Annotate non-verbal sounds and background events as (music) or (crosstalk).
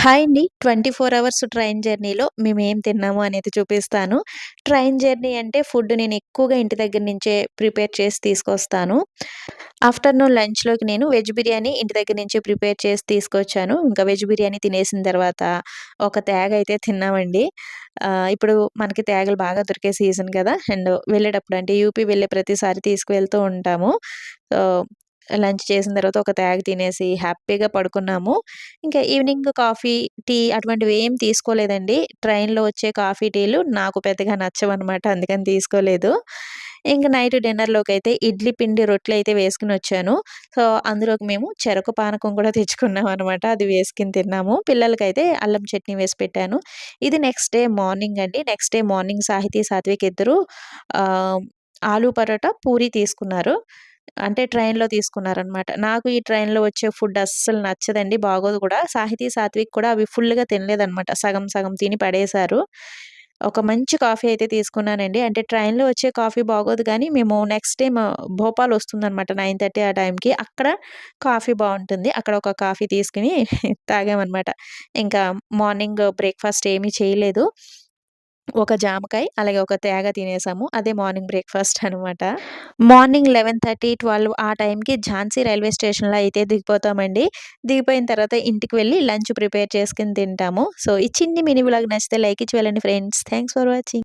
Hi అండి. 24 hours train జర్నీలో మేము ఏం తిన్నాము అనేది చూపిస్తాను. ట్రైన్ జర్నీ అంటే ఫుడ్ నేను ఎక్కువగా ఇంటి దగ్గర నుంచే ప్రిపేర్ చేసి తీసుకొస్తాను. ఆఫ్టర్‌నూన్ లంచ్‌లోకి నేను వెజ్ బిర్యానీ ఇంటి దగ్గర నుంచే ప్రిపేర్ చేసి తీసుకొచ్చాను. ఇంకా వెజ్ బిర్యానీ తినేసిన తర్వాత ఒక తేగ అయితే తిన్నామండి. ఇప్పుడు మనకి తేగలు బాగా దొరికే సీజన్ కదా! అండ్ వెళ్ళేటప్పుడు అంటే యూపీ వెళ్ళే ప్రతిసారి తీసుకువెళ్తూ ఉంటాము. లంచ్ చేసిన తర్వాత ఒక తేగ తినేసి హ్యాపీగా పడుకున్నాము. ఇంకా ఈవినింగ్ కాఫీ, టీ అటువంటివి ఏం తీసుకోలేదండి. ట్రైన్‌లో వచ్చే కాఫీ, టీలు నాకు పెద్దగా నచ్చవనమాట. అందుకని తీసుకోలేదు. ఇంకా నైట్ డిన్నర్లోకి అయితే ఇడ్లీ పిండి రొట్టెలైతే వేసుకొనొచ్చాను. సో, అందులోకి మేము చెరకు పానకం కూడా తెచ్చుకున్నాం అనమాట అది వేసుకుని తిన్నాము. పిల్లలకైతే అల్లం చట్నీ వేసి పెట్టాను. ఇది నెక్స్ట్ డే మార్నింగ్ అండి. Next day morning Sahithi, Satvik ఇద్దరు ఆలూ పరోటా, పూరి తీసుకున్నారు. అంటే ట్రైన్‌లో తీసుకున్నారనమాట. నాకు ఈ ట్రైన్‌లో వచ్చే ఫుడ్ అస్సలు నచ్చదండి. బాగోదు కూడా. సాహితీ, సాత్విక్ కూడా అవి ఫుల్‌గా తినలేదనమాట. సగం సగం తిని పడేశారు. ఒక మంచి కాఫీ అయితే తీసుకున్నానండి. అంటే ట్రైన్‌లో వచ్చే కాఫీ బాగోదు కానీ మేము నెక్స్ట్ టైం భోపాల్ వస్తుందనమాట 9:30 ఆ టైంకి. అక్కడ కాఫీ బాగుంటుంది అక్కడ ఒక కాఫీ తీసుకుని (laughs) తాగామన్నమాట ఇంకా మార్నింగ్ బ్రేక్‌ఫాస్ట్ ఏమీ చేయలేదు. ఒక జామకాయ, అలాగే ఒక తేగ తినేసాము. అదే మార్నింగ్ బ్రేక్‌ఫాస్ట్ అనమాట. మార్నింగ్ 11:30, 12 ఆ టైంకి ఝాన్సీ రైల్వే స్టేషన్‌లో అయితే దిగిపోతామండి. దిగిపోయిన తర్వాత ఇంటికి వెళ్ళి లంచ్ ప్రిపేర్ చేసుకొని తింటాము. సో, ఈ చిన్ని మినీ బ్లాగ్ నచ్చితే లైక్ ఇచ్చి వెళ్ళండి ఫ్రెండ్స్. Thanks for watching.